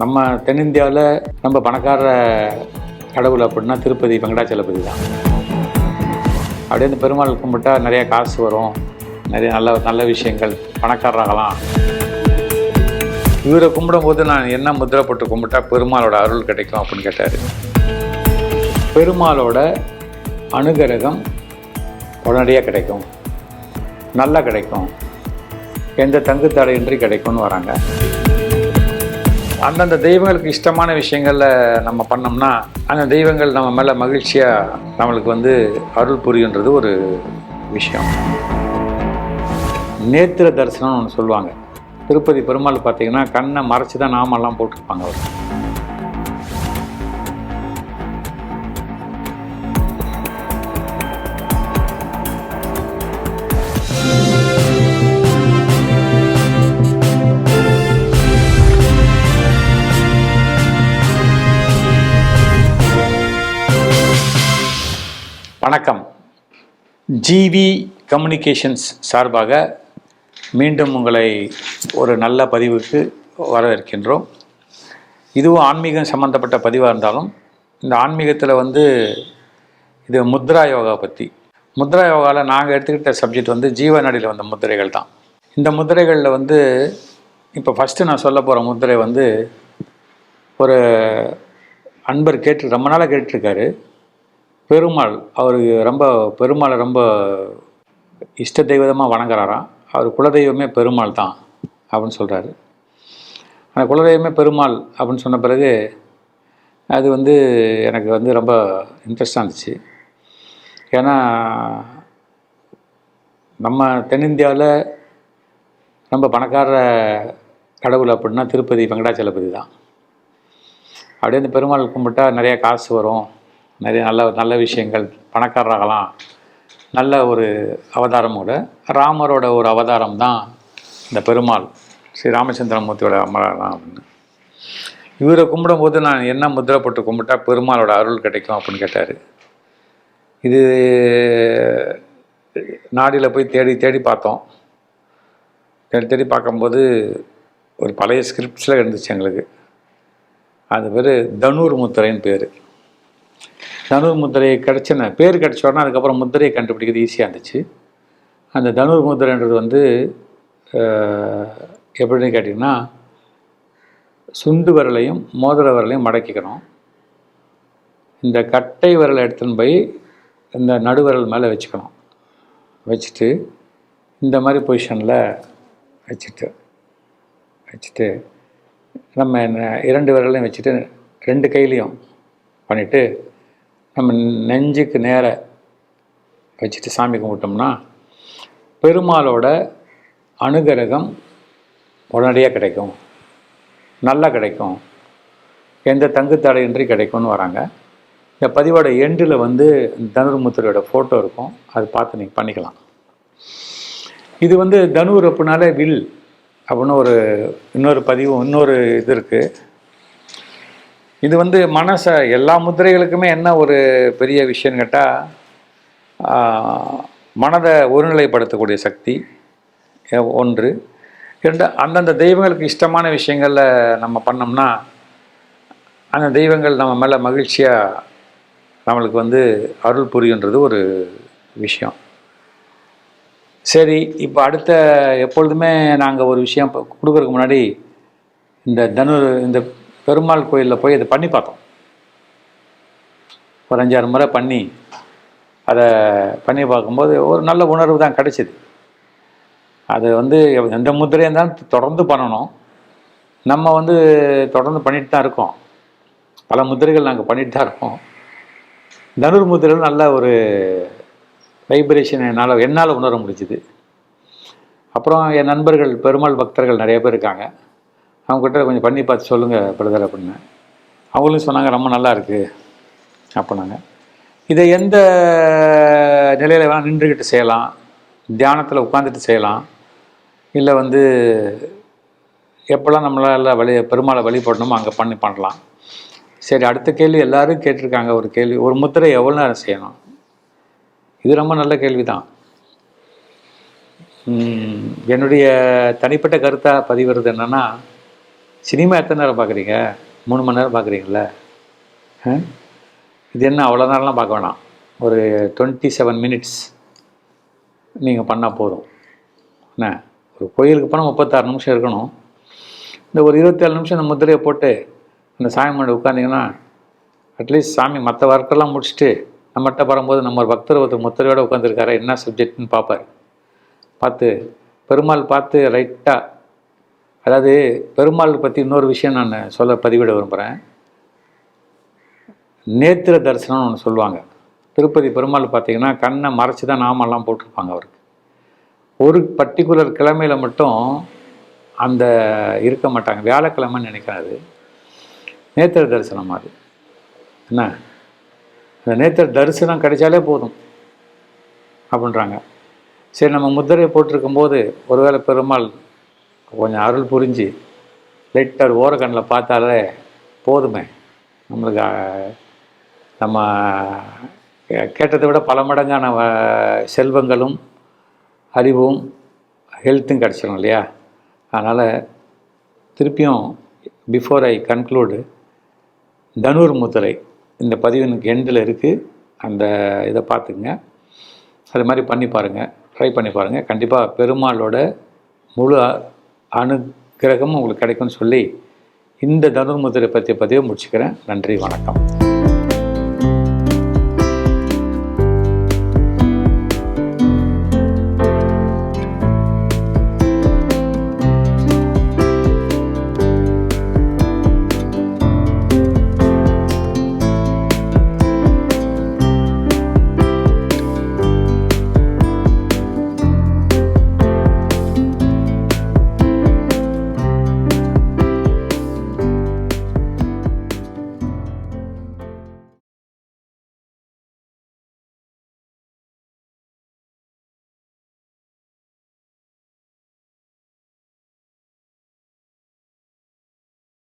நம்ம தென்னிந்தியாவில் நம்ம பணக்கார கடவுள் அப்படின்னா திருப்பதி வெங்கடாச்சலபதி தான். அப்படியே இந்த பெருமாள் கும்பிட்டா நிறைய காசு வரும். நிறைய நல்ல நல்ல விஷயங்கள். பணக்காரராகலாம் இவரை கும்பிடும்போது நான் என்ன முதிரை போட்டு கும்பிட்டா பெருமாளோட அருள் கிடைக்கும் அப்படின்னு கேட்டார். பெருமாளோட அனுகிரகம் உடனடியாக கிடைக்கும். நல்லா கிடைக்கும். எந்த தங்கு தடையின்றி கிடைக்கும்னு வராங்க. அந்தந்த தெய்வங்களுக்கு இஷ்டமான விஷயங்களில் நம்ம பண்ணோம்னா அந்த தெய்வங்கள் நம்ம மேலே மகிழ்ச்சியாக நம்மளுக்கு வந்து அருள் புரியுன்றது ஒரு விஷயம். நேத்திர தரிசனம்னு ஒன்று சொல்லுவாங்க. திருப்பதி பெருமாள் பார்த்தீங்கன்னா கண்ணை மறைச்சி தான் நாமெல்லாம் போட்டிருப்பாங்க அவர். வணக்கம். ஜிவி கம்யூனிகேஷன்ஸ் சார்பாக மீண்டும் உங்களை ஒரு நல்ல பதிவுக்கு வரவேற்கின்றோம். இதுவும் ஆன்மீகம் சம்மந்தப்பட்ட பதிவாக இருந்தாலும் இந்த ஆன்மீகத்தில் வந்து இது முத்ரா யோகா பற்றி முத்ரா யோகாவில் நாங்கள் எடுத்துக்கிட்ட சப்ஜெக்ட் வந்து ஜீவநடியில் வந்த முத்திரைகள் தான். இந்த முத்திரைகளில் வந்து இப்போ ஃபஸ்ட்டு நான் சொல்ல போகிற முத்திரை வந்து ஒரு அன்பர் கேட்டு ரொம்ப நாளாக கேட்டிருக்காரு பெருமாள் அவருக்கு ரொம்ப பெருமாளை ரொம்ப இஷ்ட தெய்வதமாக வணங்குறாராம். அவர் குலதெய்வமே பெருமாள் தான் அப்படின்னு சொல்கிறாரு அந்த குலதெய்வமே பெருமாள் அப்படின்னு சொன்ன பிறகு அது வந்து எனக்கு வந்து ரொம்ப இன்ட்ரெஸ்டாக இருந்துச்சு. ஏன்னா நம்ம தென்னிந்தியாவில் ரொம்ப பணக்கார கடவுள் அப்படின்னா திருப்பதி வெங்கடாச்சலபதி தான். அப்படியே அந்த பெருமாள் கும்பிட்டா நிறையா காசு வரும். நிறைய நல்ல நல்ல விஷயங்கள் பணக்காரராகலாம் நல்ல ஒரு அவதாரமோட ராமரோட ஒரு அவதாரம் தான் இந்த பெருமாள் ஸ்ரீ ராமச்சந்திரமூர்த்தியோட அமரம் அப்படின்னு. இவரை கும்பிடும்போது நான் என்ன முத்திரை போட்டு கும்பிட்டா பெருமாளோட அருள் கிடைக்கும் அப்படின்னு கேட்டார். இது நாடியில் போய் தேடி தேடி பார்த்தோம். தேடி தேடி பார்க்கும்போது ஒரு பழைய ஸ்கிரிப்ட்ஸில் இருந்துச்சு எங்களுக்கு. அது பேர் தனூர் முத்திரைன்னு பேர். தனுர் முத்திரை கிடச்சின பேர் கிடச்சோடனே அதுக்கப்புறம் முத்திரையை கண்டுபிடிக்கிறது ஈஸியாக இருந்துச்சு. அந்த தனுர் முத்திரைன்றது வந்து எப்படின்னு கேட்டிங்கன்னா சுண்டு விரலையும் மோதிர விரலையும் மடக்கிக்கணும். இந்த கட்டை விரலை எடுத்துன்னு போய் இந்த நடுவிரல் மேலே வச்சுக்கணும். வச்சுட்டு இந்த மாதிரி பொசிஷனில் வச்சுட்டு வச்சுட்டு நம்ம என்ன- இரண்டு விரலையும் வச்சுட்டு ரெண்டு கையிலையும் பண்ணிவிட்டு நம்ம நெஞ்சுக்கு நேர வச்சுட்டு சாமி கும்பிட்டோம்னா பெருமாளோட அனுகிரகம் உடனடியாக கிடைக்கும். நல்லா கிடைக்கும். எந்த தங்குத்தடையின்றி கிடைக்கும்னு வராங்க. இந்த பதிவோட எண்டில் வந்து தனுர்முத்திரையோட ஃபோட்டோ இருக்கும். அது பார்த்து நீங்கள் பண்ணிக்கலாம். இது வந்து தனுர் அப்படின்னாலே வில் அப்படின்னு ஒரு இன்னொரு பதிவு இன்னொரு இது இருக்குது இது வந்து மனசை எல்லா முத்திரைகளுக்குமே என்ன ஒரு பெரிய விஷயம்னு கேட்டால் மனதை ஒருநிலைப்படுத்தக்கூடிய சக்தி ஒன்று. இரண்டு அந்தந்த தெய்வங்களுக்கு இஷ்டமான விஷயங்களில் நம்ம பண்ணோம்னா அந்த தெய்வங்கள் நம்ம மேலே மகிழ்ச்சியாக நம்மளுக்கு வந்து அருள் புரியுன்றது ஒரு விஷயம். சரி இப்போ அடுத்த எப்பொழுதுமே நாங்கள் ஒரு விஷயம் இப்போ கொடுக்குறதுக்கு முன்னாடி இந்த தனுர் இந்த பெருமாள் கோயிலில் போய் அதை பண்ணி பார்த்தோம். ஒரு அஞ்சாறு முறை பண்ணி அதை பண்ணி பார்க்கும்போது ஒரு நல்ல உணர்வு தான் கிடைச்சிது. அது வந்து எந்த முத்திரையாக இருந்தாலும் தொடர்ந்து பண்ணணும். நம்ம வந்து தொடர்ந்து பண்ணிட்டு தான் இருக்கோம். பல முத்திரைகள் நாங்கள் பண்ணிட்டு தான் இருக்கோம். தனுர் முத்திரையில் நல்ல ஒரு வைப்ரேஷன் என்னால் என்னால் உணர முடிஞ்சுது. அப்புறம் என் நண்பர்கள் பெருமாள் பக்தர்கள் நிறைய பேர் இருக்காங்க. அவங்ககிட்ட கொஞ்சம் பண்ணி பார்த்து சொல்லுங்கள் பிரதர் அப்படின்னு. அவங்களும் சொன்னாங்க ரொம்ப நல்லா இருக்குது அப்படின்னாங்க. இதை எந்த நிலையில் வேணால் நின்றுக்கிட்டு செய்யலாம். தியானத்தில் உட்காந்துட்டு செய்யலாம். இல்லை வந்து எப்போல்லாம் நம்மளால் வழி பெருமாளை வழிபடணுமோ அங்கே பண்ணி பண்ணலாம். சரி அடுத்த கேள்வி எல்லாரும் கேட்டிருக்காங்க. ஒரு கேள்வி ஒரு முத்திரை எவ்வளோ நேரம் செய்யணும்? இது ரொம்ப நல்ல கேள்வி தான் என்னுடைய தனிப்பட்ட கருத்தாக பதிவுறது என்னென்னா சினிமா எத்தனை நேரம் பார்க்குறீங்க? மூணு மணி நேரம் பார்க்குறீங்கள இது என்ன அவ்வளோ நேரம்லாம் பார்க்க வேணாம். ஒரு டுவெண்ட்டி செவன் மினிட்ஸ் நீங்கள் பண்ணால் போதும். என்ன? ஒரு கோயிலுக்கு போனால் முப்பத்தாறு நிமிஷம் இருக்கணும். இந்த ஒரு இருபத்தேழு நிமிஷம் இந்த முத்திரையை போட்டு அந்த சாமி முன்னாடி உட்காந்திங்கன்னா அட்லீஸ்ட் சாமி மற்ற ஒர்க்கெல்லாம் முடிச்சுட்டு நம்மகிட்ட வரும்போது நம்ம ஒரு பக்தர் ஒருத்தர் முத்திரையோடு உட்காந்துருக்காரு என்ன சப்ஜெக்ட்னு பார்ப்பார். பார்த்து பெருமாள் பார்த்து ரைட்டாக அதாவது பெருமாள் பற்றி இன்னொரு விஷயம் நான் சொல்ல பதிவிட விரும்புகிறேன் நேத்திர தரிசனம்னு ஒன்று சொல்லுவாங்க. திருப்பதி பெருமாள் பார்த்தீங்கன்னா கண்ணை மறைச்சி தான் நாமெல்லாம் போட்டிருப்பாங்க அவருக்கு. ஒரு பர்டிகுலர் கிழமையில் மட்டும் அந்த இருக்க மாட்டாங்க. வியாழக்கிழமைன்னு நினைக்கிறாரு நேத்திர தரிசனம் அது. என்ன? இந்த நேத்திர தரிசனம் கிடைச்சாலே போதும் அப்படின்றாங்க. சரி நம்ம முத்திரையை போட்டிருக்கும்போது ஒருவேளை பெருமாள் கொஞ்சம் அருள் புரிஞ்சு லைட்டாக ஓரக்கண்ணில் பார்த்தாலே போதுமே. நம்மளுக்கு நம்ம கேட்டதை விட பல மடங்கான வ- செல்வங்களும் அறிவும் ஹெல்த்தும் கிடச்சிடும் இல்லையா? அதனால் திருப்பியும் பிஃபோர் ஐ கன்க்ளூடு தனுர் முத்திரை இந்த பதிவினுக்கு எண்டில் இருக்குது அந்த இதை பார்த்துக்குங்க. அது மாதிரி பண்ணி பாருங்கள் ட்ரை பண்ணி பாருங்கள் கண்டிப்பாக பெருமாளோட முழு அனுகிரகமும் அனுக்கிரகமும் உங்களுக்கு கிடைக்கும்னு சொல்லி இந்த தனுர்முதிரை பற்றி பதிவை முடிச்சுக்கிறேன். நன்றி வணக்கம்.